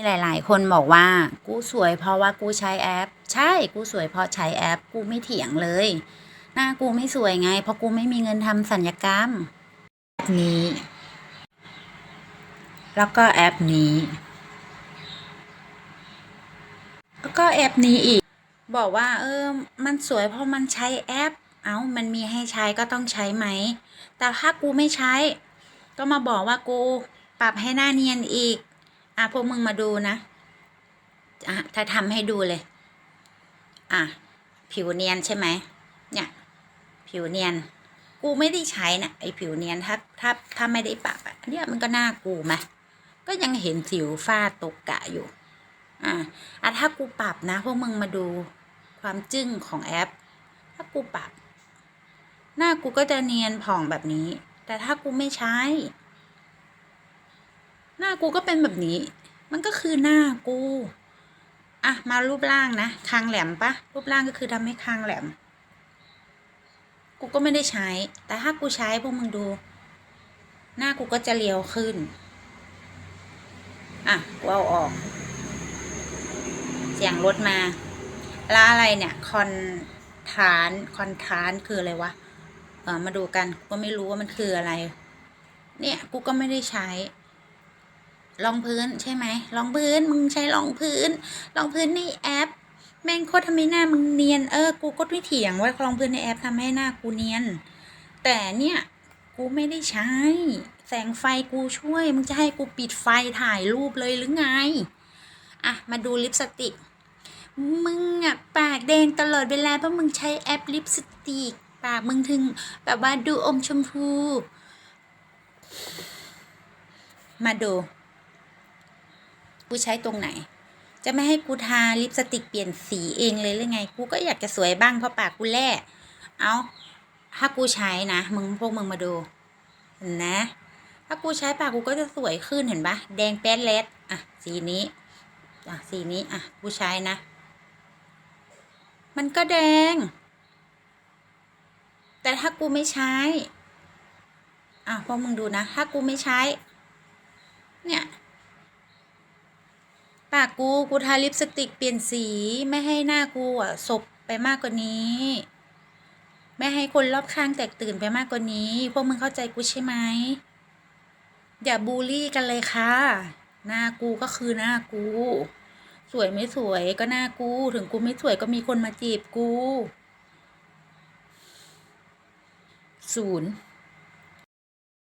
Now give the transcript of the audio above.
มีหลาย ๆ คนบอกว่ากูสวยเพราะว่ากูใช้แอป ใช่กูสวยเพราะใช้แอป กูไม่เถียงเลย หน้ากูไม่สวยไง เพราะกูไม่มีเงินทำสัญญกรรมแอปนี้ แล้วก็แอปนี้ แล้วก็แอปนี้อีก บอกว่า เออ มันสวยเพราะมันใช้แอป เอ้ามันมีให้ใช้ก็ต้องใช้ไหม แต่ถ้ากูไม่ใช้ ก็มาบอกว่ากูปรับให้หน้าเนียนอีก อะพวกมึงมาดูนะอะถ้าทำให้ดูเลย อะ ผิวเนียนใช่ไหมเนี่ย ผิวเนียน กูไม่ได้ใช้นะไอผิวเนียนถ้าถ้าถ้าไม่ได้ปรับอะเนี่ยมันก็หน้ากูไหมก็ยังเห็นสิวฝ้าตกกะอยู่ อะอะถ้ากูปรับนะ พวกมึงมาดูความจึ้งของแอป ถ้ากูปรับ หน้ากูก็จะเนียนผ่องแบบนี้ แต่ถ้ากูไม่ใช้ หน้ากูก็เป็นแบบนี้ มันก็คือหน้ากู อะ มารูปร่างนะ คางแหลมปะ รูปร่างก็คือทำให้คางแหลม กูก็ไม่ได้ใช้ แต่ถ้ากูใช้พวกมึงดู หน้ากูก็จะเรียวขึ้น อะ กูเอาออก เสียงรถมาแล้วอะไรเนี่ย คอนทานคอนทานคืออะไรวะ เออมาดูกัน กูก็ไม่รู้ว่ามันคืออะไร เนี่ย กูก็ไม่ได้ใช้ รองพื้นใช่ไหมรองพื้นมึงใช้รองพื้นรองพื้นในแอป แม่งโคตรทำให้หน้ามึงเนียนเออกูก็ไม่เถียงว่ารองพื้นในแอปทำให้หน้ากูเนียน แต่เนี่ยกูไม่ได้ใช้ แสงไฟกูช่วย มึงจะให้กูปิดไฟถ่ายรูปเลยหรือไงอะมาดูลิปสติกมึงอะปากแดงตลอดเวลาเพราะมึงใช้แอปลิปสติกปากมึงถึงแบบว่าดูอมชมพู มาดู กูใช้ตรงไหน จะไม่ให้กูทาลิปสติกเปลี่ยนสีเองเลยหรือไง กูก็อยากจะสวยบ้างเพราะปากกูแล่เอาถ้ากูใช้นะ มึงพวกมึงมาดูเห็นนะ ถ้ากูใช้ปากกูก็จะสวยขึ้นเห็นปะแดงแป๊ดเลดอะสีนี้อะสีนี้อะกูใช้นะ มันก็แดง แต่ถ้ากูไม่ใช้อะพวกมึงดูนะ ถ้ากูไม่ใช้ เนี่ยากกู กูทาลิปสติกเปลี่ยนสี ไม่ให้หน้ากูอะสบไปมากกว่านี้ ไม่ให้คนรอบข้างแตกตื่นไปมากกว่านี้ พวกมึงเข้าใจกูใช่ไหม อย่าบูลลี่กันเลยค่ะ หน้ากูก็คือหน้ากู สวยไม่สวยก็หน้ากู ถึงกูไม่สวยก็มีคนมาจีบกูศูนย์